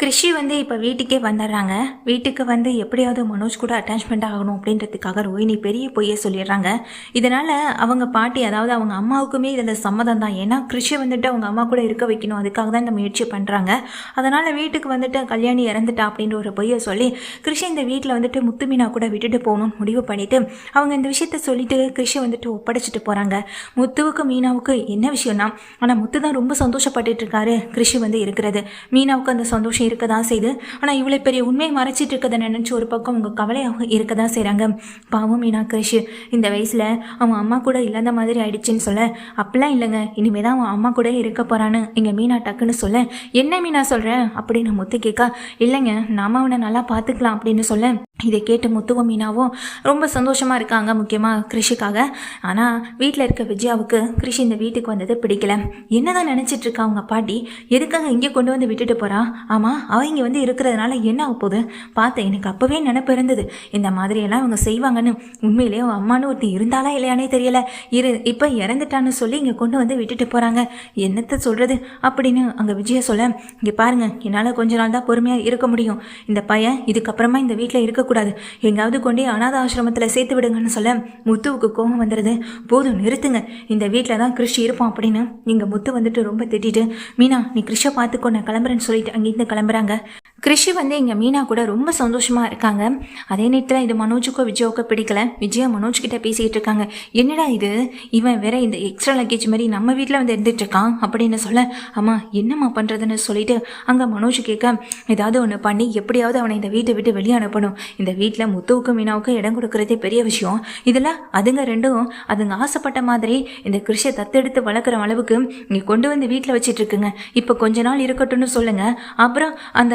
கிருஷி வந்து இப்போ வீட்டுக்கே வந்துடுறாங்க. வீட்டுக்கு வந்து எப்படியாவது மனோஜ் கூட அட்டாச்மெண்ட் ஆகணும் அப்படின்றதுக்காக ரோஹிணி பெரிய பொய்யை சொல்லிடுறாங்க. இதனால் அவங்க பாட்டி அதாவது அவங்க அம்மாவுக்குமே இதில் சம்மதம் தான். ஏன்னா கிருஷி வந்துட்டு அவங்க அம்மா கூட இருக்க வைக்கணும். அதுக்காக தான் இந்த முயற்சி பண்ணுறாங்க அதனால் வீட்டுக்கு வந்துட்டு கல்யாணி இறந்துட்டா அப்படின்ற ஒரு பொய்யை சொல்லி கிருஷி இந்த வீட்டில் வந்துட்டு முத்துமீனா கூட விட்டுட்டு போகணும்னு முடிவு பண்ணிவிட்டு அவங்க இந்த விஷயத்த சொல்லிட்டு கிருஷி வந்துட்டு ஒப்படைச்சிட்டு போகிறாங்க முத்துவுக்கு மீனாவுக்கு என்ன விஷயம்னா ஆனால் முத்து தான் ரொம்ப சந்தோஷப்பட்டுட்டு இருக்காரு. கிருஷி வந்து இருக்கிறது. மீனாவுக்கு அந்த சந்தோஷம் இருக்க தான் செய்யுது ஆனால் இவ்வளோ பெரிய உண்மையை மறைச்சிட்டு இருக்கதை நினச்சி ஒரு பக்கம் உங்கள் கவலையாக இருக்க தான் செய்கிறாங்க பாவம் மீனா கிருஷி இந்த வயசில் அவன் அம்மா கூட இல்லாத மாதிரி ஆயிடுச்சுன்னு சொல்ல அப்படிலாம் இல்லைங்க. இனிமே தான் அவன் அம்மா கூட இருக்க போகிறான்னு இங்கே மீனா டக்குன்னு சொல்ல என்ன மீனா சொல்கிறேன் அப்படின்னு முத்து கேட்கா இல்லைங்க. நாம அவனை நல்லா பார்த்துக்கலாம் அப்படின்னு சொல்ல இதை கேட்டு முத்துவும் மீனாவும் ரொம்ப சந்தோஷமாக இருக்காங்க முக்கியமாக கிருஷிக்காக. ஆனால் வீட்டில் இருக்க விஜயாவுக்கு கிருஷி இந்த வீட்டுக்கு வந்தது பிடிக்கல. என்னதான் நினச்சிட்டு இருக்கா அவங்க பாட்டி? எதுக்காக இங்கே கொண்டு வந்து விட்டுட்டு போகிறா ஆமாம் அவள் இங்கே வந்து இருக்கிறதுனால என்ன ஆக போகுது பார்த்தேன் எனக்கு அப்போவே நினப்பு இருந்தது. இந்த மாதிரியெல்லாம் அவங்க செய்வாங்கன்னு. உண்மையிலே அவன் அம்மானு ஒருத்தி இருந்தாலா இல்லையானே தெரியல. இரு இப்போ இறந்துட்டான்னு சொல்லி இங்கே கொண்டு வந்து விட்டுட்டு போகிறாங்க என்னத்தை சொல்கிறது அப்படின்னு அங்கே விஜயா சொல்ல இங்கே பாருங்க என்னால் கொஞ்ச நாள் தான் பொறுமையாக இருக்க முடியும். இந்த பையன் இதுக்கப்புறமா இந்த வீட்டில் இருக்க கொடுக்கக்கூடாது எங்காவது கொண்டே அனாத ஆசிரமத்தில் சேர்த்து விடுங்கன்னு சொல்ல முத்துவுக்கு கோபம் வந்துடுது போதும் நிறுத்துங்க. இந்த வீட்டில் தான் கிருஷி இருப்பான் அப்படின்னு இங்கே முத்து வந்துட்டு ரொம்ப திட்டிட்டு மீனா நீ கிருஷை பார்த்துக்கோ நான் கிளம்புறேன்னு சொல்லிட்டு அங்கேருந்து கிளம்புறாங்க. கிருஷி வந்து இங்கே மீனா கூட ரொம்ப சந்தோஷமாக இருக்காங்க. அதே நேரத்தில் இது மனோஜுக்கோ விஜயோக்கோ பிடிக்கல. விஜயா மனோஜ் கிட்ட பேசிக்கிட்டு இருக்காங்க. என்னடா இது? இவன் வேற இந்த எக்ஸ்ட்ரா லக்கேஜ் மாதிரி நம்ம வீட்டில் வந்து இருந்துட்டு இருக்கான் அப்படின்னு சொல்ல அம்மா என்னம்மா பண்ணுறதுன்னு சொல்லிட்டு அங்கே மனோஜ் கேட்க ஏதாவது ஒன்று பண்ணி எப்படியாவது அவனை இந்த வீட்டை விட்டு வெளியே அனுப்பணும். இந்த வீட்டில் முத்துவுக்கும் மீனாவுக்கும் இடம் கொடுக்கறதே பெரிய விஷயம். இதில் அதுங்க ரெண்டும் அதுங்க ஆசைப்பட்ட மாதிரி இந்த கிருஷியை தத்தெடுத்து வளர்க்குற அளவுக்கு இங்கே கொண்டு வந்து வீட்டில் வச்சுட்டு இருக்குங்க. இப்போ கொஞ்ச நாள் இருக்கட்டும்னு சொல்லுங்கள் அப்புறம் அந்த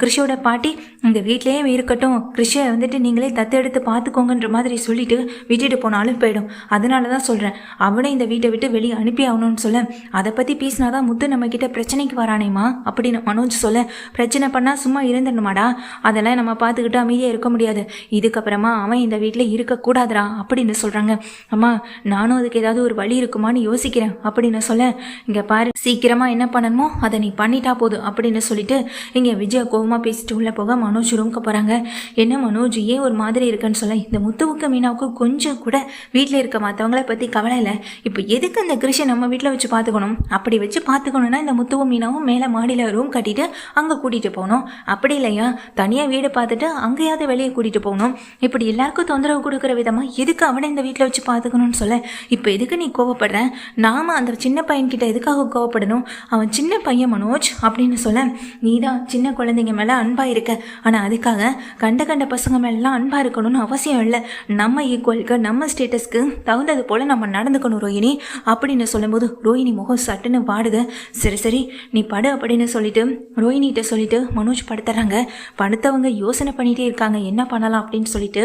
கிருஷியோட பாட்டி இந்த வீட்லேயே இருக்கட்டும். கிருஷியை வந்துட்டு நீங்களே தத்தெடுத்து பார்த்துக்கோங்கன்ற மாதிரி சொல்லிட்டு விட்டுட்டு போனாலும் போயிடும். அதனால தான் சொல்கிறேன் அவனை இந்த வீட்டை விட்டு வெளியே அனுப்பி ஆகணும்னு சொல்ல. அதை பற்றி பேசினாதான் முத்து நம்ம கிட்ட பிரச்சனைக்கு வரானேம்மா அப்படின்னு மனோஜ் சொல்ல. பிரச்சனை பண்ணால் சும்மா இருந்துடணுமாடா? அதெல்லாம் நம்ம பார்த்துக்கிட்டு அமைதியாக இருக்க முடியாது. இதுக்கப்புறமா அவன் இந்த வீட்டில் இருக்கக்கூடாதுடா அப்படின்னு சொல்கிறாங்க அம்மா நானும் அதுக்கு ஏதாவது ஒரு வழி இருக்குமான்னு யோசிக்கிறேன் அப்படின்னு சொல்ல. இங்கே பாரு சீக்கிரமாக என்ன பண்ணணுமோ அதை நீ பண்ணிட்டா போதும் அப்படின்னு சொல்லிட்டு இங்கே விஜய் கோவமாக பேசிட்டு உள்ள போக மனோஜ் ரூம்க்கு போகிறாங்க என்ன மனோஜ் ஏன் ஒரு மாதிரி இருக்குன்னு சொல்ல இந்த முத்துவுக்கு மீனாவுக்கு கொஞ்சம் கூட வீட்டில் இருக்க மற்றவங்கள பற்றி கவலை இல்லை. இப்போ எதுக்கு அந்த கிருஷை நம்ம வீட்டில் வச்சு பார்த்துக்கணும் அப்படி வச்சு பார்த்துக்கணுன்னா இந்த முத்துவும் மீனாவும் மேலே மாடியில் ரூம் கட்டிட்டு அங்கே கூட்டிகிட்டு போகணும். அப்படி இல்லையா? தனியாக வீடு பார்த்துட்டு அங்கேயாவது வெளியே கூட்டிகிட்டு போகணும். இப்படி எல்லாருக்கும் தொந்தரவு கொடுக்குற விதமாக எதுக்கு அவனை இந்த வீட்டில் வச்சு பார்த்துக்கணும்னு சொல்ல? இப்போ எதுக்கு நீ கோவப்படுற? நாம அந்த சின்ன பையன்கிட்ட எதுக்காக கோவப்படணும்? அவன் சின்ன பையன் மனோஜ் அப்படின்னு சொல்ல. நீ தான் சின்ன குழந்தைங்க மேலே அன்பாக இருக்க. ஆனால் அதுக்காக கண்ட கண்ட பசங்க மேலாம் அன்பாக இருக்கணும்னு அவசியம் இல்லை. நம்ம ஈக்குவலுக்கு நம்ம ஸ்டேட்டஸ்க்கு தகுந்தது போல் நம்ம நடந்துக்கணும் ரோஹிணி. அப்படின்னு சொல்லும்போது ரோஹிணி முகம் சட்டுன்னு பாடுது சரி சரி நீ படு அப்படின்னு சொல்லிட்டு ரோஹிணிகிட்ட சொல்லிட்டு மனோஜ் படுத்துறாங்க. படுத்தவங்க யோசனை பண்ணிகிட்டே இருக்காங்க. என்ன பண்ணலாம் அப்படின்னு சொல்லிட்டு.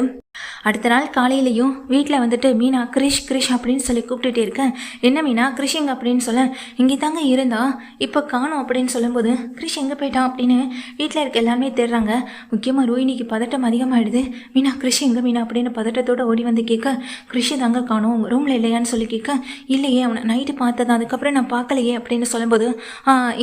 அடுத்த நாள் காலையிலையும் வீட்டில் வந்துட்டு மீனா கிரிஷ் கிரிஷ் அப்படின்னு சொல்லி கூப்பிட்டுட்டே இருக்கேன். என்ன மீனா கிரிஷ் அப்படின்னு சொல்ல இங்கே தாங்க இருந்தா இப்போ காணும் அப்படின்னு சொல்லும்போது கிரிஷ் எங்கே போயிட்டான்? அப்படின்னு வீட்டில் இருக்க எல்லாமே தேடுறாங்க. முக்கியமாக ரோஹினிக்கு பதட்டம் அதிகமாகிடுது மீனா கிருஷி எங்கே மீனா அப்படின்னு பதட்டத்தோட ஓடி வந்து கேட்க கிருஷி தாங்க காணும் உங்கள் ரூமில் இல்லையான்னு சொல்லி கேட்க இல்லையே அவனை நைட்டு பார்த்ததான் அதுக்கப்புறம் நான் பார்க்கலையே அப்படின்னு சொல்லும்போது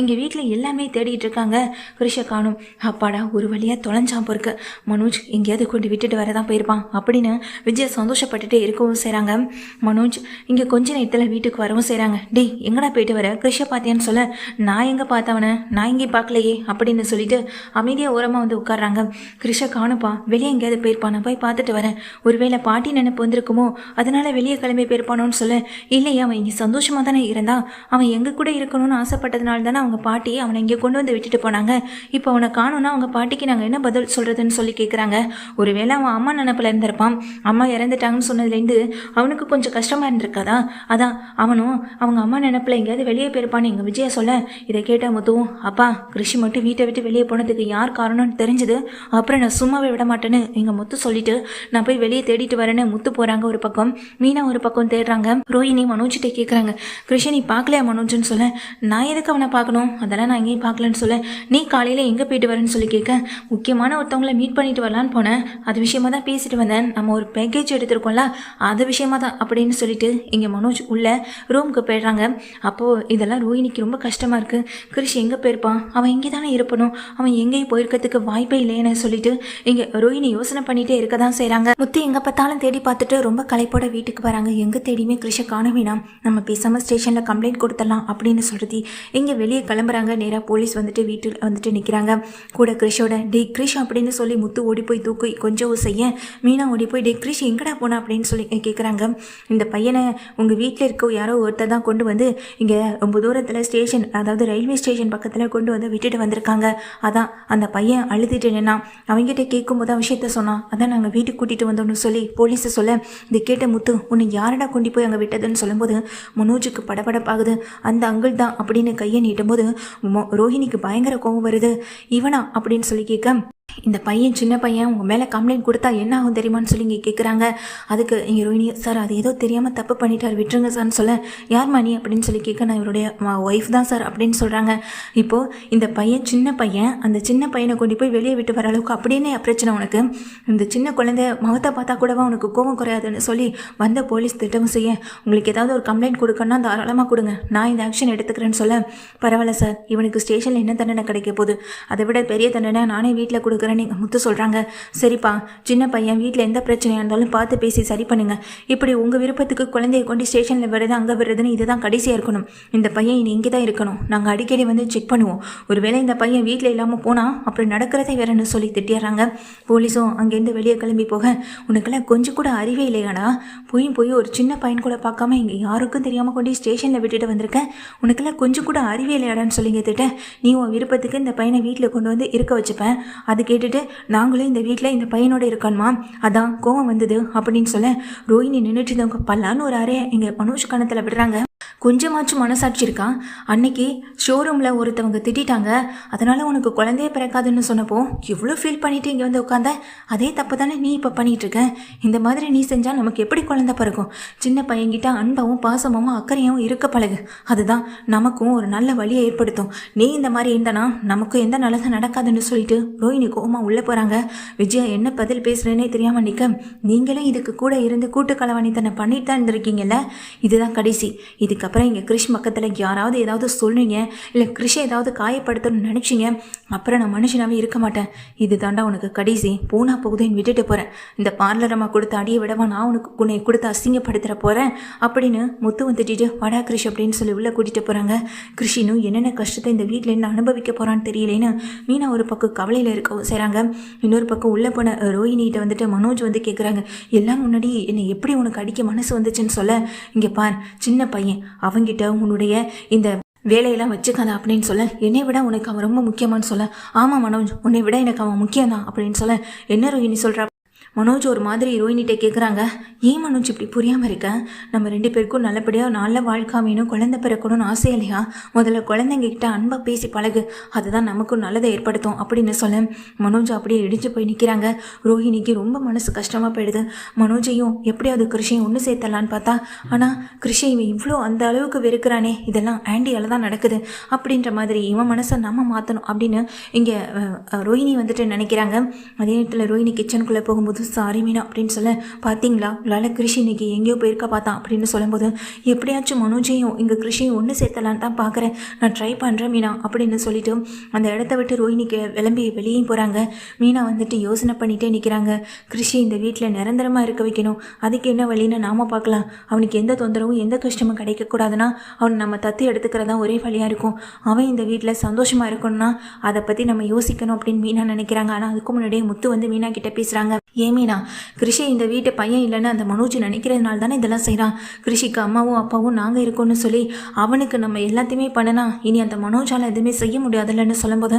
இங்கே வீட்டில் எல்லாமே தேடிட்டு இருக்காங்க. கிருஷை காணும். அப்பாடா ஒரு வழியாக தொலைஞ்சான் பொறுக்க மனோஜ் எங்கேயாவது கொண்டு விட்டுட்டு வரதான் போயிருப்பான் அப்படின்னு விஜய் சந்தோஷப்பட்டுட்டே இருக்கவும் செய்கிறாங்க மனோஜ் இங்கே கொஞ்ச நேரத்தில் வீட்டுக்கு வரவும் செய்கிறாங்க டேய் எங்கடா போயிட்டு வர? கிருஷை பார்த்தியான்னு சொல்ல. நான் எங்கே பார்த்தவனே? நான் இங்கே பார்க்கலையே அப்படின்னு சொல்லிட்டு அமைதியாக ஓரமாக வந்து உட்கார்றாங்க. கிருஷா காணுப்பா வெளியே எங்கேயாவது போயிருப்பா நான் போய் பார்த்துட்டு வரேன். ஒருவேளை பாட்டி நினைப்பு வந்திருக்குமோ? அதனால வெளியே கிளம்பி போயிருப்பானோன்னு சொல்ல. இல்லையே அவன் இங்கே சந்தோஷமாக தானே இருந்தான் அவன் எங்கள் கூட இருக்கணும்னு ஆசைப்பட்டதுனால தானே அவங்க பாட்டி அவனை இங்கே கொண்டு வந்து விட்டுட்டு போனாங்க. இப்போ அவனை காணோன்னா அவங்க பாட்டிக்கு நாங்கள் என்ன பதில் சொல்கிறதுன்னு சொல்லி கேட்குறாங்க ஒருவேளை அவன் அம்மா நினப்பில் இருந்திருப்பான். அம்மா இறந்துட்டாங்கன்னு சொன்னதுலேருந்து அவனுக்கு கொஞ்சம் கஷ்டமாக இருந்திருக்காதா? அதான் அவனும் அவங்க அம்மா நினப்பில் எங்கேயாவது வெளியே போயிருப்பான்னு எங்கள் விஜயா சொல்ல. இதை கேட்டால் முத்துவும் அப்பா கிருஷி மட்டும் வீட்டை விட்டு வெளியே போனதுக்கு யார் காரணம்னு தெரிஞ்சது. அப்புறம் நான் சும்மாவே விட மாட்டேன்னு எங்கள் முத்து சொல்லிட்டு நான் போய் வெளியே தேடிட்டு வரேன்னு முத்து போகிறாங்க ஒரு பக்கம். மீனா ஒரு பக்கம் தேடுறாங்க. ரோஹினி மனோஜ்கிட்ட கேட்குறாங்க கிருஷ்ணி பார்க்கலையா மனோஜ்னு சொல்ல. நான் எதுக்கு அவனை பார்க்கணும் அதெல்லாம் நான் எங்கேயும் பார்க்கலன்னு சொல்ல. நீ காலையில் எங்கே போயிட்டு வரேன்னு சொல்லி கேட்க முக்கியமான ஒருத்தவங்களை மீட் பண்ணிட்டு வரலான்னு போனேன். அது விஷயமா தான் பேசிட்டு வந்தேன். நம்ம ஒரு பேக்கேஜ் எடுத்திருக்கோம்ல அது விஷயமா தான் அப்படின்னு சொல்லிட்டு இங்கே மனோஜ் உள்ள ரூமுக்கு போயிடுறாங்க. அப்போது இதெல்லாம் ரோஹினிக்கு ரொம்ப கஷ்டமாக இருக்குது கிருஷ் எங்கே போயிருப்பான்? அவன் இங்கே தானே இருப்பணும். அவன் எங்கேயும் போயிருக்கிறதுக்கு வாய்ப்பே இல்லைன்னு சொல்லிட்டு இங்க ரோஹினி யோசனை பண்ணிட்டே இருக்க தான் செய்கிறாங்க முத்து எங்க பார்த்தாலும் தேடி பார்த்துட்டு ரொம்ப களைப்போட வீட்டுக்கு வராங்க. எங்க தேடியுமே கிருஷ காண வேணாம். நம்ம பேசாம ஸ்டேஷன்ல கம்ப்ளைண்ட் கொடுத்துடலாம் அப்படின்னு சொல்கிறது இங்க வெளியே கிளம்புறாங்க. நேரா போலீஸ் வந்துட்டு வீட்டில் வந்துட்டு நிக்கிறாங்க. கூட கிருஷோட டே கிருஷ் அப்படின்னு சொல்லி முத்து ஓடி போய் தூக்கி கொஞ்சம் செய்ய. மீனா ஓடி போய் டே கிருஷ் எங்கடா போனா? அப்படின்னு சொல்லி கேட்குறாங்க இந்த பையனை உங்கள் வீட்டில் இருக்க யாரோ ஒருத்தர் தான் கொண்டு வந்து இங்கே ரொம்ப தூரத்தில் ஸ்டேஷன் அதாவது ரயில்வே ஸ்டேஷன் பக்கத்தில் கொண்டு வந்து விட்டுட்டு வந்திருக்காங்க. அதான் அந்த பையன் அழுதுட்டு நின்னான். அவங்ககிட்ட கேட்கும்போது தான் விஷயத்த சொன்னான். அதான் நாங்கள் வீட்டுக்கு கூட்டிகிட்டு வந்தோம்னு சொல்லி போலீஸை சொல்ல இது கேட்ட முத்து உன்னை யாரடா கொண்டு போய் அங்கே விட்டதுன்னு சொல்லும்போது மனோஜுக்கு படபடப்பாகுது. அந்த அங்கிள் தான் அப்படின்னு கையை நீட்டும்போது ரோஹிணிக்கு பயங்கர கோபம் வருது. இவனா? அப்படின்னு சொல்லி கேட்க இந்த பையன் சின்ன பையன் உங்கள் மேலே கம்ப்ளைண்ட் கொடுத்தா என்ன ஆகும் தெரியுமான்னு சொல்லி இங்கே கேட்குறாங்க அதுக்கு இங்கே ரோஹினி சார் அது ஏதோ தெரியாமல் தப்பு பண்ணிட்டார் விட்டுருங்க சார்னு சொல்ல யார் மணி அப்படின்னு சொல்லி கேட்க நான் இவருடைய ஒய்ஃப் தான் சார் அப்படின்னு சொல்கிறாங்க இப்போது இந்த பையன் சின்ன பையன் அந்த சின்ன பையனை கொண்டு போய் வெளியே விட்டு வர அளவுக்கு அப்படின்னு பிரச்சனை உனக்கு? இந்த சின்ன குழந்தை முகத்தை பார்த்தா கூடவா உனக்கு கோபம் குறையாதுன்னு சொல்லி வந்த போலீஸ் திட்டம் செய்ய உங்களுக்கு ஏதாவது ஒரு கம்ப்ளைண்ட் கொடுக்கணும்னா தாராளமாக கொடுங்க. நான் இந்த ஆக்ஷன் எடுத்துக்கிறேன்னு சொல்ல பரவாயில்ல சார் இவனுக்கு ஸ்டேஷனில் என்ன தண்டனை கிடைக்க போகுது? அதை விட பெரிய தண்டனை நானே வீட்டில் கொடுக்குறேன்னு எங்கள் முத்து சொல்கிறாங்க சரிப்பா சின்ன பையன் வீட்டில் எந்த பிரச்சனையாக இருந்தாலும் பார்த்து பேசி சரி பண்ணுங்க. இப்படி உங்கள் விருப்பத்துக்கு குழந்தைய கொண்டு ஸ்டேஷனில் விடுறது அங்கே விடுறதுன்னு இதுதான் கடைசியாக இருக்கணும். இந்த பையன் இனி இங்கே தான் இருக்கணும். நாங்கள் அடிக்கடி வந்து செக் பண்ணுவோம். ஒருவேளை இந்த பையன் வீட்டில் இல்லாமல் போனால் அப்புறம் நடக்கிறதே வேறன்னு சொல்லி திட்டிடுறாங்க. போலீஸும் அங்கேருந்து வெளியே கிளம்பி போக உனக்கெல்லாம் கொஞ்சம் கூட அறிவே இல்லையாடா? போய் போய் ஒரு சின்ன பையன் கூட பார்க்காம இங்கே யாருக்கும் தெரியாமல் கொண்டு ஸ்டேஷனில் விட்டுட்டு வந்திருக்கேன் உனக்கெல்லாம் கொஞ்சம் கூட அறிவே இல்லையாடான்னு சொல்லி கேட்டுட்டு நீ உன் விருப்பத்துக்கு இந்த பையனை வீட்டில் கொண்டு வந்து இருக்க வச்சுப்பேன் அதுக்கு கேட்டுட்டு நாங்களும் இந்த வீட்டில் இந்த பையனோட இருக்கணுமா அதான் கோவம் வந்தது அப்படின்னு சொல்ல ரோஹிணி நின்றுட்டு இருந்தவங்க பல்லான்னு ஒரு அறைய எங்கள் மனோஜ் கணத்தில் விடுறாங்க. கொஞ்சமாச்சும் மனசாட்சி இருக்கா? அன்னைக்கு ஷோரூமில் ஒருத்தவங்க திட்டிட்டாங்க. அதனால் உனக்கு குழந்தையே பிறக்காதுன்னு சொன்னப்போ எவ்வளோ ஃபீல் பண்ணிட்டு இங்கே வந்து உட்காந்த அதே தப்பு தானே நீ இப்போ பண்ணிட்டு இருக்க? இந்த மாதிரி நீ செஞ்சால் நமக்கு எப்படி குழந்தை பிறக்கும்? சின்ன பையன்கிட்ட அன்பாவும் பாசமாகவும் அக்கறையாகவும் இருக்க பழகு. அதுதான் நமக்கும் ஒரு நல்ல வழியை ஏற்படுத்தும். நீ இந்த மாதிரி இருந்தனா நமக்கு எந்த நல்லதும் நடக்காதுன்னு சொல்லிட்டு ரோஹிணி கோமா உள்ளே போகிறாங்க விஜயா என்ன பதில் பேசுகிறேனே தெரியாமல் நிற்க நீங்களும் இதுக்கு கூட இருந்து கூட்டு களவாணித்தனை பண்ணிட்டு தான் இருந்திருக்கீங்கல்ல? இதுதான் கடைசி. இதுக்கப்புறம் இங்கே கிறிஷ் பக்கத்தில் யாராவது ஏதாவது சொல்லுவீங்க இல்லை கிறிஷை ஏதாவது காயப்படுத்தணும்னு நினச்சிங்க? அப்புறம் நான் மனுஷனாகவே இருக்க மாட்டேன். இது தாண்டா உனக்கு கடைசி. போனா போகுதுன்னு விட்டுட்டு போகிறேன் இந்த பார்லரம்மா கொடுத்து கொடுத்த அடியை விடவா நான் உனக்கு உன்னை கொடுத்து அசிங்கப்படுத்துகிற போகிறேன் அப்படின்னு முத்து வந்துட்டு வடா கிறிஷ் அப்படின்னு சொல்லி உள்ளே கூட்டிகிட்டு போகிறாங்க கிருஷினும் என்னென்ன கஷ்டத்தை இந்த வீட்டில் என்ன அனுபவிக்க போகிறான்னு தெரியலேன்னு மீனா ஒரு பக்கம் கவலையில் இருக்க செய்கிறாங்க இன்னொரு பக்கம் உள்ளே போன ரோஹினிகிட்ட வந்துட்டு மனோஜ் வந்து கேட்குறாங்க எல்லாம் முன்னாடி என்னை எப்படி உனக்கு அடிக்க மனசு வந்துச்சுன்னு சொல்ல? இங்கே பார் சின்ன பையன். அவங்கிட்ட உன்னுடைய இந்த வேலையெல்லாம் வச்சுக்காத அப்படின்னு சொல்ல. என்னை விட உனக்கு அவன் ரொம்ப முக்கியமான்னு சொல்ல. ஆமாம் மனோஜ் உன்னை விட எனக்கு அவன் முக்கியம்தான் அப்படின்னு சொல்ல. என்ன ரோஹினி சொல்கிறா மனோஜ் ஒரு மாதிரி ரோஹினிட்ட கேட்குறாங்க ஏன் மனோஜ் இப்படி புரியாமல் இருக்க? நம்ம ரெண்டு பேருக்கும் நல்லபடியாக நல்ல வாழ்க்கை வேணும் குழந்தை பிறக்கணும்னு ஆசை இல்லையா? முதல்ல குழந்தைங்கக்கிட்ட அன்பாக பேசி பழகு. அதுதான் நமக்கும் நல்லதை ஏற்படுத்தும் அப்படின்னு சொல்ல மனோஜ் அப்படியே இடிஞ்சு போய் நிற்கிறாங்க ரோஹிணிக்கு ரொம்ப மனசு கஷ்டமாக போயிடுது. மனோஜையும் எப்படியாவது கிருஷியும் ஒன்று சேர்த்தலான்னு பார்த்தா ஆனால் கிருஷி இவன் இவ்வளோ அந்த அளவுக்கு வெறுக்கிறானே இதெல்லாம் ஆண்டியால் தான் நடக்குது அப்படின்ற மாதிரி இவன் மனசை நம்ம மாற்றணும் அப்படின்னு இங்கே ரோஹிணி வந்துட்டு நினைக்கிறாங்க. அதே நேரத்தில் ரோஹிணி கிச்சனுக்குள்ளே போகும்போது சாரி மீனா அப்படின்னு சொல்ல பார்த்தீங்களா உங்களால் கிருஷி இன்னைக்கு எங்கேயோ போயிருக்க பார்த்தான் அப்படின்னு சொல்லும்போது எப்படியாச்சும் மனோஜையும் இங்கே கிருஷியும் ஒன்று சேர்த்தலான்னு தான் பார்க்குறேன் நான் ட்ரை பண்ணுறேன் மீனா அப்படின்னு சொல்லிட்டு அந்த இடத்த விட்டு ரோஹினிக்கு விளம்பி வெளியே போகிறாங்க மீனா வந்துட்டு யோசனை பண்ணிகிட்டே நிற்கிறாங்க கிருஷி இந்த வீட்டில் நிரந்தரமாக இருக்க வைக்கணும். அதுக்கு என்ன வழின்னு நாம பார்க்கலாம் அவனுக்கு எந்த தொந்தரவும் எந்த கஷ்டமும் கிடைக்கக்கூடாதுன்னா அவன் நம்ம தத்து எடுத்துக்கிறதா ஒரே வழியாக இருக்கும். அவன் இந்த வீட்டில் சந்தோஷமாக இருக்கணும்னா அதை பற்றி நம்ம யோசிக்கணும் அப்படின்னு மீனா நினைக்கிறாங்க. ஆனால் அதுக்கு முன்னாடியே முத்து வந்து மீனா கிட்ட பேசுகிறாங்க ஏன் கிருஷி இந்த வீட்டு பையன் இல்லைன்னு அந்த மனோஜ் நினைக்கிறதுனால தானே இதெல்லாம் செய்கிறான் கிருஷிக்கு அம்மாவும் அப்பாவும் நாங்கள் இருக்கோம்னு சொல்லி அவனுக்கு நம்ம எல்லாத்தையுமே பண்ணனா இனி அந்த மனோஜால் எதுவுமே செய்ய முடியாதுல்லன்னு சொல்லும்போது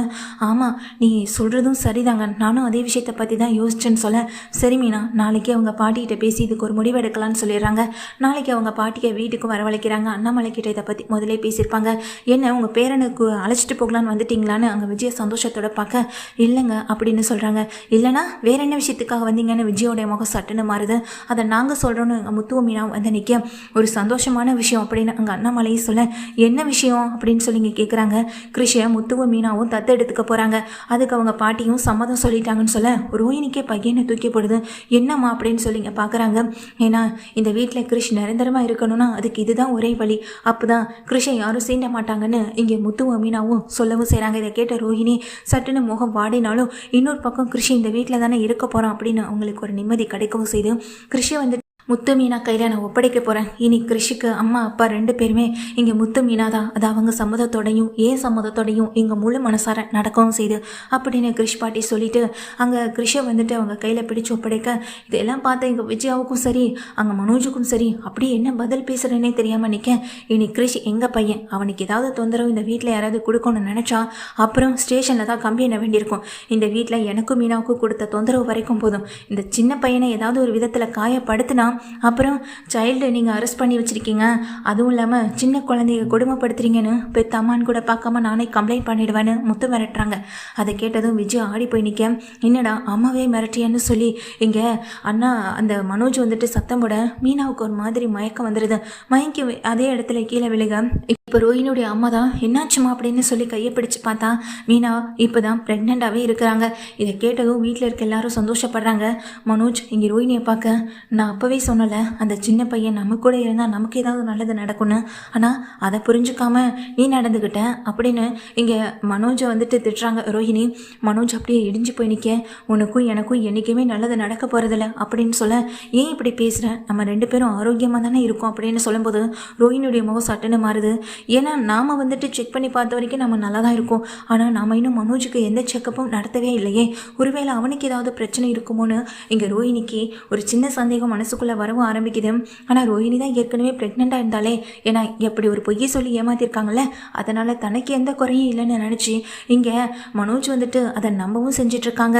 ஆமாம் நீ சொல்கிறதும் சரிதாங்க. நானும் அதே விஷயத்தை பற்றி தான் யோசிச்சேன்னு சொல்ல சரி மீனா நாளைக்கு அவங்க பாட்டிகிட்ட பேசி இதுக்கு ஒரு முடிவு எடுக்கலாம்னு சொல்லிடுறாங்க. நாளைக்கு அவங்க பாட்டியை வீட்டுக்கு வரவழைக்கிறாங்க. அண்ணாமலை கிட்ட இதை பற்றி முதலே பேசியிருப்பாங்க. என்ன உங்கள் பேரனுக்கு அழைச்சிட்டு போகலான்னு வந்துட்டிங்களான்னு அங்கே விஜய சந்தோஷத்தோட பார்க்க இல்லைங்க அப்படின்னு சொல்கிறாங்க இல்லைனா வேற என்ன விஷயத்துக்காக வந்தீங்கன்னு விஜயோடைய முகம் சட்டுன்னு மாறுது. அதை நாங்கள் சொல்கிறோன்னு எங்கள் முத்துவ மீனா வந்து நிற்க ஒரு சந்தோஷமான விஷயம் அப்படின்னு அங்கே அண்ணாமலையும் சொல்ல என்ன விஷயம்? அப்படின்னு சொல்லி இங்கே கேட்குறாங்க கிருஷியை முத்துவ மீனாவும் தத்து எடுத்துக்க போகிறாங்க அதுக்கு அவங்க பாட்டியும் சம்மதம் சொல்லிட்டாங்கன்னு சொல்ல ரோஹினிக்கே பையனை தூக்கி போடுது. என்னம்மா? அப்படின்னு சொல்லி இங்கே பார்க்குறாங்க ஏன்னா இந்த வீட்டில் கிருஷ் நிரந்தரமாக இருக்கணும்னா அதுக்கு இதுதான் ஒரே வழி. அப்போ தான் கிருஷை யாரும் சீண்ட மாட்டாங்கன்னு இங்கே முத்துவ மீனாவும் சொல்லவும் செய்கிறாங்க இதை கேட்ட ரோஹிணி சட்டுன்னு முகம் வாடினாலும் இன்னொரு பக்கம் கிருஷி இந்த வீட்டில் தானே இருக்க போகிறான் அப்படின்னு அவங்களுக்கு ஒரு நிம்மதி கிடைக்கவும் செய்து கிருஷி வந்து முத்து மீனா கையில் நான் ஒப்படைக்க போகிறேன் இனி கிருஷிக்கு அம்மா அப்பா ரெண்டு பேருமே இங்கே முத்து மீனா தான். அது அவங்க சம்மதத்தோடையும் ஏன் சம்மதத்தோடையும் இங்கே முழு மனசார நடக்கவும் செய்யுது அப்படின்னு கிருஷ் பாட்டி சொல்லிட்டு அங்கே கிருஷை வந்துட்டு அவங்க கையில் பிடிச்சு ஒப்படைக்க இதெல்லாம் பார்த்து எங்கள் விஜயாவுக்கும் சரி அங்கே மனோஜுக்கும் சரி அப்படி என்ன பதில் பேசுகிறேன்னே தெரியாமல் நிற்க இனி கிருஷ் எங்கள் பையன்? அவனுக்கு ஏதாவது தொந்தரவு இந்த வீட்டில் யாராவது கொடுக்கணும்னு நினச்சா அப்புறம் ஸ்டேஷனில் தான் கம்பி என்ன வேண்டியிருக்கும். இந்த வீட்டில் எனக்கும் மீனாவுக்கும் கொடுத்த தொந்தரவு வரைக்கும் போதும். இந்த சின்ன பையனை ஏதாவது ஒரு விதத்தில் காயப்படுத்தினா அப்புறம் சைல்டு நீங்கள் அரெஸ்ட் பண்ணி வச்சுருக்கீங்க. அதுவும் இல்லாமல் சின்ன குழந்தைய கொடுமைப்படுத்துறீங்கன்னு பெத்த அம்மான்னு கூட பார்க்காம நானே கம்ப்ளைண்ட் பண்ணிடுவேன்னு முத்து மிரட்டுறாங்க அதை கேட்டதும் விஜய் ஆடி போய் நிற்க என்னடா அம்மாவே மிரட்டியன்னு சொல்லி இங்கே அண்ணா அந்த மனோஜ் வந்துட்டு சத்தம் போட மீனாவுக்கு ஒரு மாதிரி மயக்கம் வந்துடுது மயங்கி அதே இடத்துல கீழே விழுக இப்போ ரோஹினுடைய அம்மா தான் என்னாச்சுமா அப்படின்னு சொல்லி கையை பிடிச்சு பார்த்தா மீனா இப்போ தான் ப்ரெக்னெண்ட்டாகவே இருக்கிறாங்க. இதை கேட்டதும் வீட்டில் இருக்க எல்லாரும் சந்தோஷப்படுறாங்க. மனோஜ் இங்கே ரோஹினியை பார்க்க நான் அப்போவே சொன்னல அந்த சின்ன பையன் நம்ம கூட இருந்தால் நமக்கு ஏதாவது நல்லது நடக்கும்னு. ஆனால் அதை புரிஞ்சுக்காம நீ நடந்துக்கிட்ட அப்படின்னு இங்கே மனோஜை வந்துட்டு திட்டுறாங்க. ரோஹிணி மனோஜ் அப்படியே இடிஞ்சு போய் நிற்க உனக்கும் எனக்கும் என்றைக்குமே நல்லது நடக்க போகிறதில்ல அப்படின்னு சொல்ல ஏன் இப்படி பேசுகிற நம்ம ரெண்டு பேரும் ஆரோக்கியமாக தானே இருக்கோம் அப்படின்னு சொல்லும்போது ரோஹினியுடைய முகம் சட்டுன்னு மாறுது. ஏன்னா நாம் வந்துட்டு செக் பண்ணி பார்த்த வரைக்கும் நம்ம நல்லா தான் இருக்கோம். ஆனால் நாம் இன்னும் மனோஜுக்கு எந்த செக்கப்பும் நடத்தவே இல்லையே. ஒருவேளை அவனுக்கு ஏதாவது பிரச்சனை இருக்குமோன்னு இங்கே ரோஹினிக்கு ஒரு சின்ன சந்தேகம் மனசுக்குள்ளே வரவும் ஆரம்பிக்குது. ஆனால் ரோஹிணி தான் ஏற்கனவே ப்ரெக்னெண்ட்டாக இருந்தாலே ஏன்னா எப்படி ஒரு பொய்யை சொல்லி ஏமாத்திருக்காங்கல்ல அதனால் தனக்கு எந்த குறையும் இல்லைன்னு நினச்சி இங்கே மனோஜ் வந்துட்டு அதை நம்பவும் செஞ்சிட்ருக்காங்க.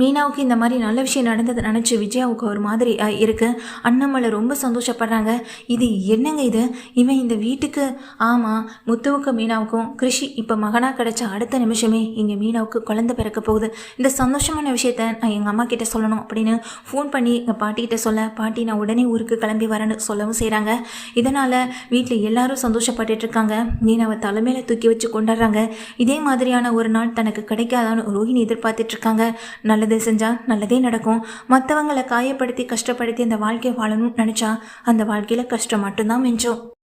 மீனாவுக்கு இந்த மாதிரி நல்ல விஷயம் நடந்ததை நினச்சி விஜயாவுக்கு ஒரு மாதிரி இருக்குது இருக்கு. அண்ணாமலை ரொம்ப சந்தோஷப்படுறாங்க. இது என்னங்க இது? இவன் இந்த வீட்டுக்கு ஆமாம் முத்துவுக்கும் மீனாவுக்கும் கிருஷி இப்போ மகனாக கிடைச்ச அடுத்த நிமிஷமே இங்கே மீனாவுக்கு குழந்தை பிறக்க போகுது. இந்த சந்தோஷமான விஷயத்த நான் எங்கள் அம்மா கிட்ட சொல்லணும் அப்படின்னு ஃபோன் பண்ணி எங்கள் பாட்டிக்கிட்ட சொல்ல பாட்டி நான் உடனே ஊருக்கு கிளம்பி வரேன்னு சொல்லவும் செய்கிறாங்க இதனால் வீட்டில் எல்லாரும் சந்தோஷப்பட்டுட்டு இருக்காங்க. மீனாவை தலைமையில் தூக்கி வச்சு கொண்டாடுறாங்க. இதே மாதிரியான ஒரு நாள் தனக்கு கிடைக்காதான்னு ரோஹிணி எதிர்பார்த்துட்டு இருக்காங்க. நல்லது செஞ்சால் நல்லதே நடக்கும். மற்றவங்களை காயப்படுத்தி கஷ்டப்படுத்தி அந்த வாழ்க்கையை வாழணும்னு நினச்சா அந்த வாழ்க்கையில் கஷ்டம் மட்டும்தான் மிஞ்சும்.